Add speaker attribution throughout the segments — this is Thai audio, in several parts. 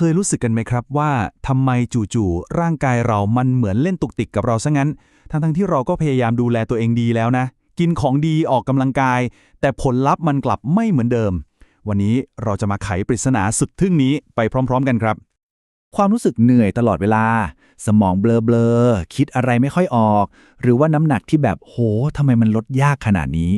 Speaker 1: คยรู้สึกกันไหมครับว่าทำไมจู่ๆร่างกายเรามันเหมือนเล่นตุกติกกับเราซะงั้น ทั้งๆที่เราก็พยายามดูแลตัวเองดีแล้วนะ กินของดีออกกำลังกาย แต่ผลลัพธ์มันกลับไม่เหมือนเดิม วันนี้เราจะมาไขปริศนาสุดทึ่งนี้ไปพร้อม ๆ กันครับ
Speaker 2: ความรู้สึกเหนื่อยตลอดเวลา สมองเบลอๆคิดอะไรไม่ค่อยออก หรือว่าน้ำหนักที่แบบโหทำไมมันลดยากขนาดนี้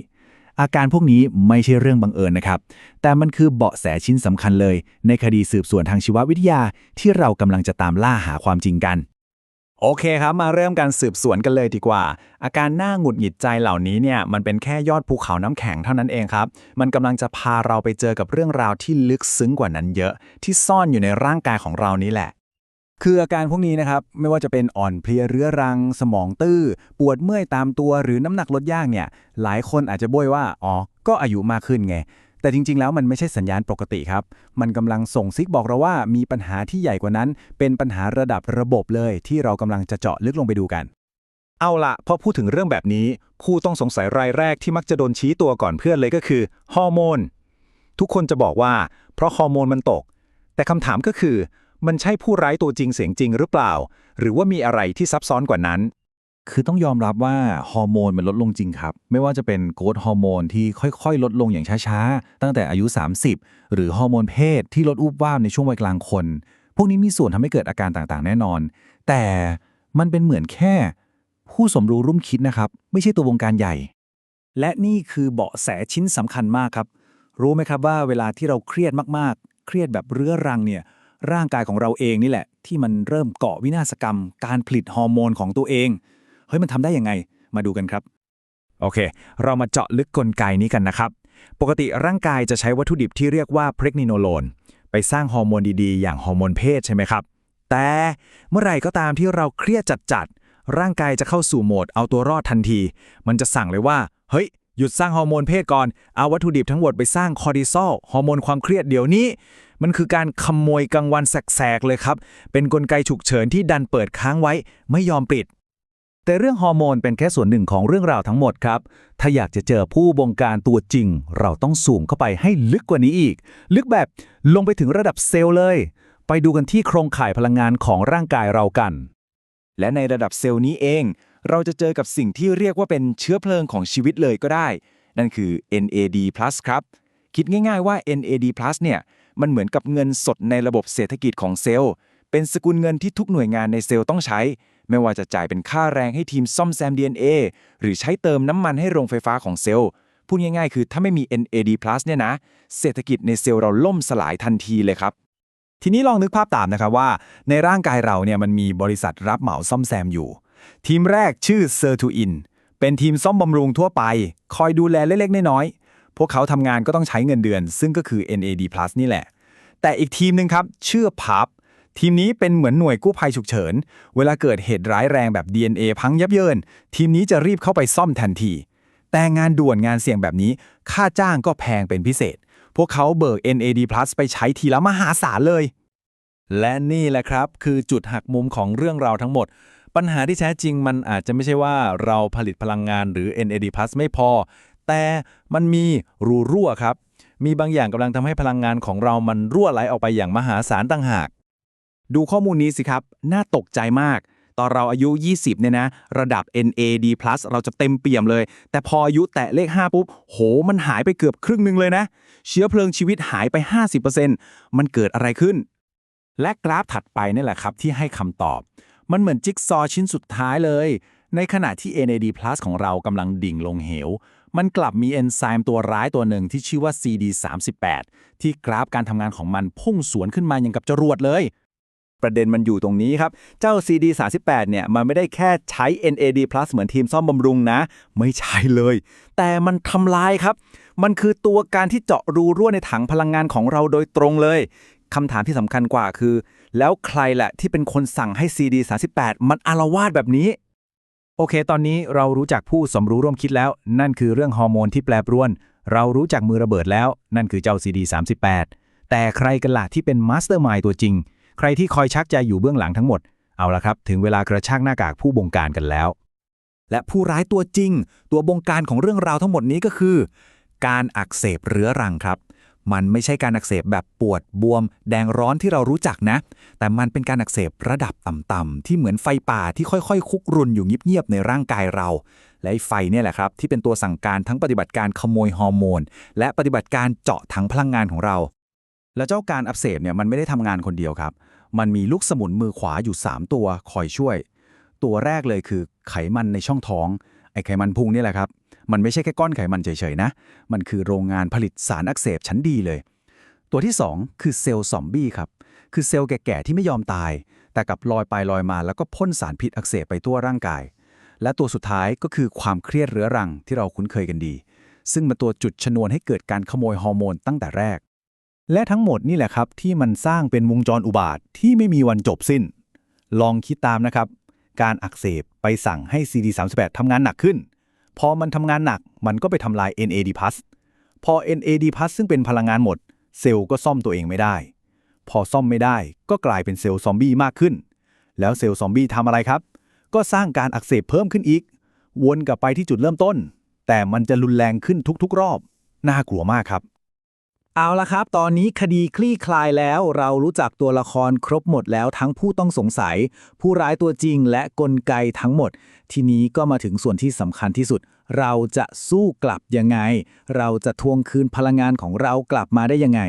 Speaker 2: อาการพวกนี้ไม่ใช่เรื่องบังเอิญนะครับ แต่มันคือเบาะแสชิ้นสำคัญเลย ในคดีสืบสวนทางชีววิทยาที่เรากำลังจะตามล่าหาความจริงกัน
Speaker 3: โอเคครับ มาเริ่มการสืบสวนกันเลยดีกว่า อาการหน้าหงุดหงิดใจเหล่านี้เนี่ยมันเป็นแค่ยอดภูเขาน้ำแข็งเท่านั้นเองครับ มันกำลังจะพาเราไปเจอกับเรื่องราวที่ลึกซึ้งกว่านั้นเยอะ ที่ซ่อนอยู่ในร่างกายของเรานี้แหละ คืออาการพวกนี้นะครับ ไม่ว่าจะเป็นอ่อนเพลียเรื้อรัง สมองตื้อ ปวดเมื่อยตามตัวหรือน้ำหนักลดยากเนี่ย หลายคนอาจจะบ่ยว่า อ๋อ ก็อายุมากขึ้นไง แต่จริง ๆ แล้วมันไม่ใช่สัญญาณปกติครับ มันกำลังส่งซิกบอกเราว่ามีปัญหาที่ใหญ่กว่านั้น เป็นปัญหาระดับระบบเลย ที่เรากำลังจะเจาะลึกลงไปดูกัน
Speaker 4: เอาละพอพูดถึงเรื่องแบบนี้ ผู้ต้องสงสัยรายแรกที่มักจะโดนชี้ตัวก่อนเพื่อนเลยก็คือฮอร์โมน ทุกคนจะบอกว่า เพราะฮอร์โมนมันตก แต่คำถามก็คือ มันใช่ผู้ร้ายตัวจริงเสียงจริงหรือเปล่า หรือว่ามีอะไรที่ซับซ้อนกว่านั้น
Speaker 2: คือต้องยอมรับว่าฮอร์โมนมันลดลงจริงครับ ไม่ว่าจะเป็นโกรทฮอร์โมนที่ค่อยๆ ลดลงอย่างช้าๆ ตั้งแต่อายุ 30 หรือฮอร์โมนเพศที่ลดอุบวาบในช่วงวัยกลางคน พวกนี้มีส่วนทำให้เกิดอาการต่างๆ แน่นอน แต่มันเป็นเหมือนแค่ ผู้สมรู้ร่วมคิดนะครับ ไม่ใช่ตัววงการใหญ่
Speaker 5: และนี่คือเบาะแสชิ้นสำคัญมากครับ รู้ไหมครับว่าเวลาที่เราเครียดมากๆ เครียดแบบเรื้อรังเนี่ย ร่างกายของเราเองนี่แหละ ที่มันเริ่มเกาะวินาศกรรม การผลิตฮอร์โมนของตัวเอง เฮ้ยมันทำได้ยังไง มาดูกันครับ
Speaker 3: โอเค เรามาเจาะลึกกลไกนี้กันนะครับ ปกติร่างกายจะใช้วัตถุดิบที่เรียกว่าพรกนิโนโลนไปสร้างฮอร์โมนดีๆ อย่างฮอร์โมนเพศใช่ไหมครับ แต่เมื่อไหร่ก็ตามที่เราเครียดจัดๆร่างกายจะเข้าสู่โหมดเอาตัวรอดทันที มันจะสั่งเลยว่า เฮ้ยหยุดสร้างฮอร์โมนเพศก่อน เอาวัตถุดิบทั้งหมดไปสร้างคอร์ติซอล ฮอร์โมนความเครียดเดี๋ยวนี้ มันคือการขโมยกลางวันแสกๆเลยครับ เป็นกลไกฉุกเฉินที่ดันเปิดค้างไว้ไม่ยอมปิด
Speaker 2: แต่เรื่องฮอร์โมนเป็นแค่ส่วนหนึ่งของเรื่องราวทั้งหมดครับ ถ้าอยากจะเจอผู้บงการตัวจริง เราต้องสูงเข้าไปให้ลึกกว่านี้อีก ลึกแบบลงไปถึงระดับเซลล์เลย ไปดูกันที่โครงข่ายพลังงานของร่างกายเรากัน
Speaker 3: และในระดับเซลล์นี้เอง เราจะเจอกับสิ่งที่เรียกว่าเป็นเชื้อเพลิงของชีวิตเลยก็ได้ นั่นคือ NAD+ ครับ คิดง่าย ๆว่า NAD+ เนี่ย มันเหมือนกับเงินสดในระบบเศรษฐกิจของเซลล์ เป็นสกุลเงินที่ทุกหน่วยงานในเซลล์ต้องใช้ ไม่ว่าจะจ่ายเป็นค่าแรงให้ทีมซ่อมแซม DNA หรือใช้เติมน้ำมันให้โรงไฟฟ้าของเซลล์ พูดง่ายๆ คือถ้าไม่มี NAD+ เนี่ยนะ เศรษฐกิจในเซลล์เราล่มสลายทันทีเลยครับทีนี้ลองนึกภาพตามนะครับว่า ในร่างกายเราเนี่ยมันมีบริษัทรับเหมาซ่อมแซมอยู่ ทีมแรกชื่อ c e r t u i n เป็นทีมซ่อมบำรุงทั่วไป คอยดูแลเล็กๆน้อยๆ พวกเขาทำงานก็ต้องใช้เงินเดือน ซึ่งก็คือ NAD+ นี่แหละ แต่อีกทีมหนึ่งครับชื่อ PAP ทีมนี้เป็นเหมือนหน่วยกู้ภัยฉุกเฉิน เวลาเกิดเหตุร้ายแรงแบบ DNA พังยับเยิน ทีมนี้จะรีบเข้าไปซ่อมทันที แต่งานด่วนงานเสี่ยงแบบนี้ ค่าจ้างก็แพงเป็นพิเศษ พวกเขาเบิก NAD+ ไปใช้ทีละมหาศาลเลย
Speaker 1: และนี่แหละครับ คือจุดหักมุมของเรื่องราวทั้งหมด ปัญหาที่แท้จริงมันอาจจะไม่ใช่ว่าเราผลิตพลังงานหรือ NAD+ ไม่พอ แต่มันมีรูรั่วครับ มีบางอย่างกำลังทำให้พลังงานของเรามันรั่วไหลออกไปอย่างมหาศาลต่างหาก
Speaker 3: ดูข้อมูลนี้สิครับ น่าตกใจมาก ตอนเราอายุ 20 เนี่ยนะ ระดับ NAD+ เราจะเต็มเปี่ยมเลย แต่พออายุแตะเลข 5 ปุ๊บ โห มันหายไปเกือบครึ่งหนึ่งเลยนะ เชื้อเพลิงชีวิตหายไป 50%มันเกิดอะไรขึ้น
Speaker 1: และกราฟถัดไปนี่แหละครับที่ให้คำตอบ มันเหมือนจิ๊กซอว์ชิ้นสุดท้ายเลย ในขณะที่ NAD+ ของเรากำลังดิ่งลงเหว มันกลับมีเอนไซม์ตัวร้ายตัวหนึ่งที่ชื่อว่า CD38 ที่กราฟการทำงานของมันพุ่งสวนขึ้นมาอย่างกับจรวดเลย
Speaker 3: ประเด็นมันอยู่ตรงนี้ครับ เจ้า CD38 เนี่ย มันไม่ได้แค่ใช้ NAD+ เหมือนทีมซ่อมบำรุงนะ ไม่ใช่เลย แต่มันทำลายครับ มันคือตัวการที่เจาะรูรั่วในถังพลังงานของเราโดยตรงเลยคำถามที่สำคัญกว่าคือ แล้วใครแหละที่เป็นคนสั่งให้ CD38 มันอารวาสแบบนี้
Speaker 1: โอเค ตอนนี้เรารู้จักผู้สมรู้ร่วมคิดแล้ว นั่นคือเรื่องฮอร์โมนที่แปรปรวน เรารู้จักมือระเบิดแล้ว นั่นคือเจ้า CD38 แต่ใครกันล่ะที่เป็นมาสเตอร์มายตัวจริง ใครที่คอยชักใจอยู่เบื้องหลังทั้งหมด เอาละครับ ถึงเวลากระชากหน้ากากผู้บงการกันแล้ว
Speaker 3: และผู้ร้ายตัวจริง ตัวบงการของเรื่องราวทั้งหมดนี้ก็คือ การอักเสบเรื้อรังครับ
Speaker 2: มันไม่ใช่การอักเสบแบบปวดบวม แดงร้อนที่เรารู้จักนะ แต่มันเป็นการอักเสบระดับต่ำๆที่เหมือนไฟป่าที่ค่อยๆ คุกรุนอยู่เงียบๆในร่างกายเรา และไฟเนี่ยแหละครับ ที่เป็นตัวสั่งการทั้งปฏิบัติการขโมยฮอร์โมน และปฏิบัติการเจาะถังพลังงานของเรา แล้วเจ้าการอักเสบเนี่ยมันไม่ได้ทำงานคนเดียวครับ มันมีลูกสมุนมือขวาอยู่ 3 ตัวคอยช่วย ตัวแรกเลยคือไขมันในช่องท้องไอไขมันพุงนี่แหละครับ มันไม่ใช่แค่ก้อนไขมันเฉยๆนะ มันคือโรงงานผลิตสารอักเสบชั้นดีเลย ตัวที่ 2 คือเซลล์ซอมบี้ครับ คือเซลล์แก่ๆที่ไม่ยอมตาย แต่กลับลอยไปลอยมาแล้วก็พ่นสารพิษอักเสบไปทั่วร่างกาย และตัวสุดท้ายก็คือความเครียดเรื้อรังที่เราคุ้นเคยกันดี ซึ่งเป็นตัวจุดชนวนให้เกิดการขโมยฮอร์โมนตั้งแต่แรก
Speaker 5: และทั้งหมดนี่แหละครับที่มันสร้างเป็นวงจรอุบาทที่ไม่มีวันจบสิ้น ลองคิดตามนะครับ การอักเสบไปสั่งให้ CD38 ทำงานหนักขึ้น พอมันทำงานหนักมันก็ไปทำลาย NAD+ พอ NAD+ ซึ่งเป็นพลังงานหมด เซลล์ก็ซ่อมตัวเองไม่ได้ พอซ่อมไม่ได้ก็กลายเป็นเซลล์ซอมบี้มากขึ้น แล้วเซลล์ซอมบี้ทำอะไรครับ ก็สร้างการอักเสบเพิ่มขึ้นอีก วนกลับไปที่จุดเริ่มต้น แต่มันจะรุนแรงขึ้นทุกๆ รอบ น่ากลัวมากครับ เอาละครับ ตอนนี้คดีคลี่คลายแล้ว เรารู้จักตัวละครครบหมดแล้วทั้งผู้ต้องสงสัย ผู้ร้ายตัวจริงและกลไกทั้งหมด ทีนี้ก็มาถึงส่วนที่สำคัญที่สุด เราจะสู้กลับยังไง เราจะทวงคืนพลังงานของเรากลับมาได้ยังไง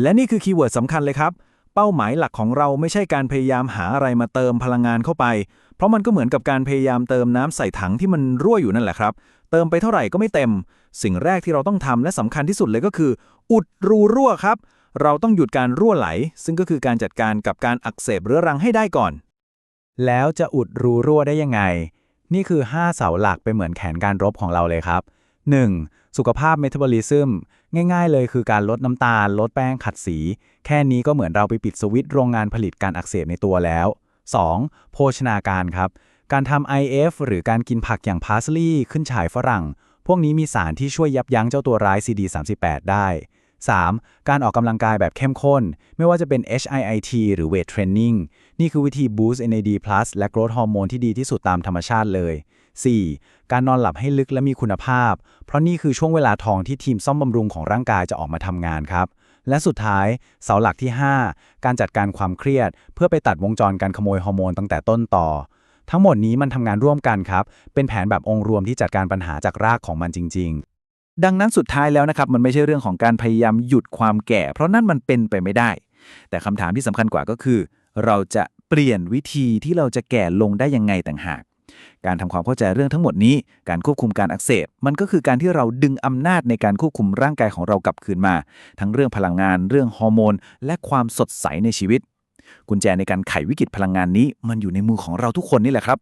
Speaker 3: และนี่คือคีย์เวิร์ดสำคัญเลยครับ เป้าหมายหลักของเราไม่ใช่การพยายามหาอะไรมาเติมพลังงานเข้าไป เพราะมันก็เหมือนกับการพยายามเติมน้ำใส่ถังที่มันรั่วอยู่นั่นแหละครับ เติมไปเท่าไหร่ก็ไม่เต็ม สิ่งแรกที่เราต้องทำและสำคัญที่สุดเลยก็คือ อุดรูรั่วครับ เราต้องหยุดการรั่วไหล ซึ่งก็คือการจัดการกับการอักเสบเรื้อรังให้ได้ก่อน
Speaker 2: แล้วจะอุดรูรั่วได้ยังไง นี่คือ 5 เสาหลักเป็นเหมือนแผนการรบของเราเลยครับ 1. สุขภาพเมตาบอลิซึมง่ายๆ เลยคือการลดน้ำตาล ลดแป้งขัดสี แค่นี้ก็เหมือนเราไปปิดสวิตช์โรงงานผลิตการอักเสบในตัวแล้ว 2. โภชนาการครับ การทำ IF หรือการกินผักอย่างพาสลีย์ขึ้นฉายฝรั่ง พวกนี้มีสารที่ช่วยยับยั้งเจ้าตัวร้าย CD38 ได้ 3. การออกกำลังกายแบบเข้มข้น ไม่ว่าจะเป็น HIIT หรือ Weight Training นี่คือวิธี Boost NAD+ และ Growth Hormone ที่ดีที่สุดตามธรรมชาติเลย 4. การนอนหลับให้ลึกและมีคุณภาพ เพราะนี่คือช่วงเวลาทองที่ทีมซ่อมบำรุงของร่างกายจะออกมาทำงานครับ และสุดท้ายเสาหลักที่ 5 การจัดการความเครียด เพื่อไปตัดวงจรการขโมยฮอร์โมนตั้งแต่ต้นต่อ ทั้งหมดนี้มันทำงานร่วมกันครับ เป็นแผนแบบองค์รวมที่จัดการปัญหาจากรากของมันจริง ๆ
Speaker 3: ดังนั้นสุดท้ายแล้วนะครับ มันไม่ใช่เรื่องของการพยายามหยุดความแก่ เพราะนั่นมันเป็นไปไม่ได้ แต่คำถามที่สำคัญกว่าก็คือ เราจะเปลี่ยนวิธีที่เราจะแก่ลงได้ยังไงต่างหาก การทำความเข้าใจเรื่องทั้งหมดนี้ การควบคุมการอักเสบ มันก็คือการที่เราดึงอำนาจในการควบคุมร่างกายของเรากลับคืนมา ทั้งเรื่องพลังงาน เรื่องฮอร์โมน และความสดใสในชีวิต กุญแจในการไขวิกฤตพลังงานนี้ มันอยู่ในมือของเราทุกคนนี่แหละครับ